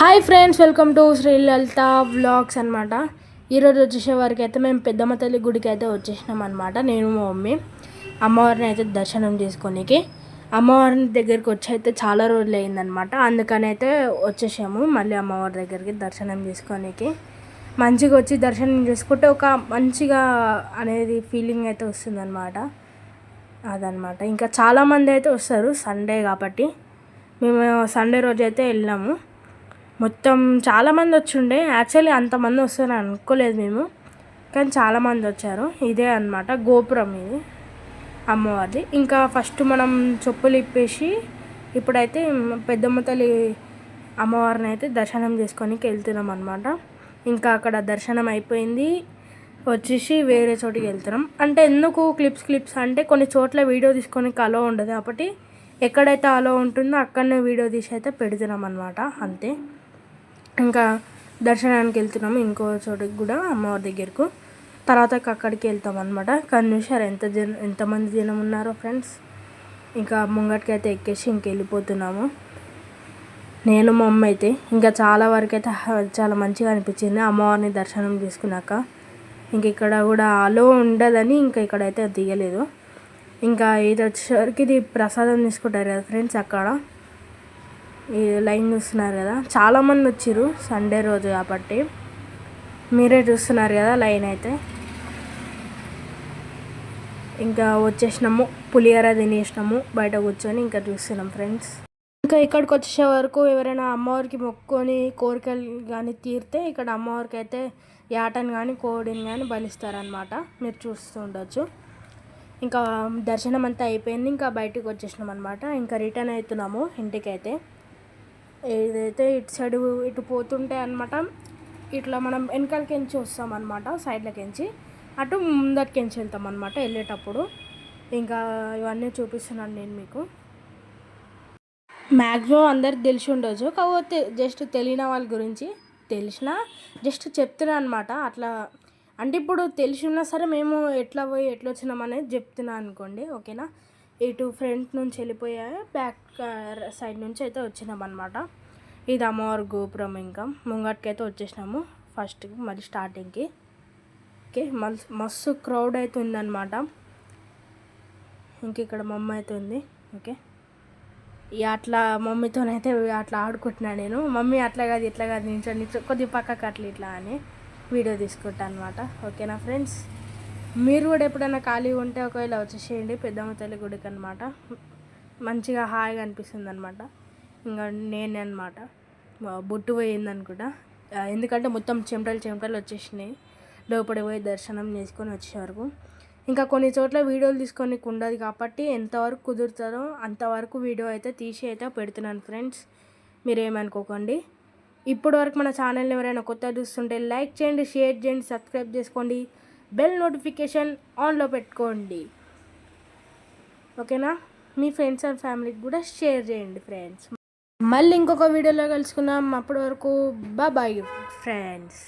Hi friends welcome to Sri Lalitha vlogs అనమాట ఈరోజు వచ్చేసే వారికి అయితే మేము పెద్దమ్మ తల్లి గుడికి అయితే వచ్చేసినాం అనమాట నేను మా మమ్మీ అమ్మవారిని అయితే దర్శనం చేసుకోనికి. అమ్మవారిని దగ్గరికి వచ్చి అయితే చాలా రోజులు అయిందనమాట అందుకని అయితే వచ్చేసాము మళ్ళీ అమ్మవారి దగ్గరికి దర్శనం చేసుకోనికి. మంచిగా వచ్చి దర్శనం చేసుకుంటే ఒక మంచిగా అనేది ఫీలింగ్ అయితే వస్తుందన్నమాట. అదనమాట ఇంకా చాలామంది అయితే వస్తారు సండే కాబట్టి. మేము సండే రోజు అయితే వెళ్ళాము మొత్తం చాలామంది వచ్చిండే. యాక్చువల్లీ అంతమంది వస్తారని అనుకోలేదు మేము. కానీ చాలామంది వచ్చారు. ఇదే అనమాట గోపురం ఇది అమ్మవారిది. ఇంకా ఫస్ట్ మనం చెప్పులు ఇప్పేసి ఇప్పుడైతే పెద్దమ్మ తల్లి అమ్మవారిని అయితే దర్శనం చేసుకోనికి వెళ్తున్నాం అనమాట ఇంకా అక్కడ దర్శనం అయిపోయింది. వచ్చేసి వేరే చోటికి వెళ్తున్నాం. అంటే ఎందుకు క్లిప్స్ క్లిప్స్ అంటే కొన్ని చోట్ల వీడియో తీసుకొని అలో ఉండదు కాబట్టి ఎక్కడైతే అలో ఉంటుందో అక్కడనే వీడియో తీసి అయితే పెడుతున్నాం అనమాట అంతే. ఇంకా దర్శనానికి వెళ్తున్నాము ఇంకో చోటుకి కూడా అమ్మవారి దగ్గరకు. తర్వాత అక్కడికి వెళ్తాం అనమాట కానీ చూసారు ఎంత జన ఎంతమంది జనం ఉన్నారో ఫ్రెండ్స్. ఇంకా ముంగటికి అయితే ఎక్కేసి ఇంక వెళ్ళిపోతున్నాము. నేను మా అమ్మ అయితే. ఇంకా చాలా వరకు అయితే చాలా మంచిగా అనిపించింది అమ్మవారిని దర్శనం చేసుకున్నాక. ఇంక ఇక్కడ కూడా ఆలో ఉండదని ఇంకా ఇక్కడైతే దిగలేదు. ఇంకా ఇది వచ్చేసరికి ఇది ప్రసాదం తీసుకుంటారు కదా ఫ్రెండ్స్ అక్కడ. లైన్ చూస్తున్నారు కదా. చాలామంది వచ్చారు సండే రోజు కాబట్టి. మీరే చూస్తున్నారు కదా లైన్ అయితే. ఇంకా వచ్చేసినాము పులిహోర తినేసినాము బయట కూర్చొని ఇంకా చూస్తున్నాం ఫ్రెండ్స్. ఇంకా ఇక్కడికి వచ్చే వరకు ఎవరైనా అమ్మవారికి మొక్కుకొని కోరికలు కానీ తీరితే ఇక్కడ అమ్మవారికి అయితే యాటని కానీ కోడిని కానీ బలిస్తారనమాట మీరు చూస్తూ ఉండొచ్చు. ఇంకా దర్శనం అంతా అయిపోయింది. ఇంకా బయటకు వచ్చేసినాం అనమాట ఇంకా రిటర్న్ అవుతున్నాము ఇంటికైతే. ఏదైతే ఇటు సైడ్ ఇటు పోతుంటే అనమాట ఇట్లా మనం వెనకాలకించి వస్తామన్నమాట అనమాట సైడ్లకించి అటు ముందటికించి వెళ్తాం అనమాట వెళ్ళేటప్పుడు. ఇంకా ఇవన్నీ చూపిస్తున్నాను నేను మీకు. మ్యాక్సిమం అందరికి తెలిసి ఉండొచ్చు కాకపోతే జస్ట్ తెలియని వాళ్ళ గురించి తెలిసిన జస్ట్ చెప్తున్నా అనమాట అట్లా అంటే ఇప్పుడు తెలిసి ఉన్నా సరే మేము ఎట్లా పోయి ఎట్లా వచ్చినాం అనేది చెప్తున్నా అనుకోండి ఓకేనా? ఇటు ఫ్రంట్ నుంచి వెళ్ళిపోయా బ్యాక్ సైడ్ నుంచి అయితే వచ్చినాం అనమాట ఇది అమ్మవారి గోపురం ఇంకా. ముంగటికైతే వచ్చేసినాము ఫస్ట్ మళ్ళీ స్టార్టింగ్కి. ఓకే మస్తు క్రౌడ్ అయితే ఉందన్నమాట. ఇంక ఇక్కడ మమ్మ అయితే ఉంది. ఓకే. ఇక అట్లా మమ్మీతోనైతే అట్లా ఆడుకుంటున్నా నేను. మమ్మీ అట్లా కాదు ఇట్లా కాదు నించండి కొద్దిగా పక్కకు అట్లా ఇట్లా అని వీడియో తీసుకుంటాను అనమాట ఓకేనా ఫ్రెండ్స్? మీరు కూడా ఎప్పుడైనా ఖాళీగా ఉంటే ఒకవేళ వచ్చేసేయండి. పెద్దమ్మ తల్లి గుడికి అనమాట మంచిగా హాయిగా అనిపిస్తుంది అనమాట ఇంకా నేనే అనమాట బొట్టు పోయింది అనుకుంటా ఎందుకంటే మొత్తం చెమటలు చెమటలు వచ్చేసినాయి. లోపలికి పోయి దర్శనం చేసుకొని వచ్చే వరకు. ఇంకా కొన్ని చోట్ల వీడియోలు తీసుకొని ఉండదు కాబట్టి ఎంతవరకు కుదురుతారో అంతవరకు వీడియో అయితే తీసి అయితే పెడుతున్నాను ఫ్రెండ్స్. మీరేమనుకోకండి. ఇప్పటి వరకు మన ఛానల్ని ఎవరైనా కొత్త చూస్తుంటే లైక్ చేయండి షేర్ చేయండి సబ్స్క్రైబ్ చేసుకోండి. బెల్ నోటిఫికేషన్ ఆన్లో పెట్టుకోండి. ఓకేనా? మీ ఫ్రెండ్స్ అండ్ ఫ్యామిలీకి కూడా షేర్ చేయండి ఫ్రెండ్స్. మళ్ళీ ఇంకొక వీడియోలో కలుసుకుందాం. అప్పటి వరకు బాయ్ ఫ్రెండ్స్.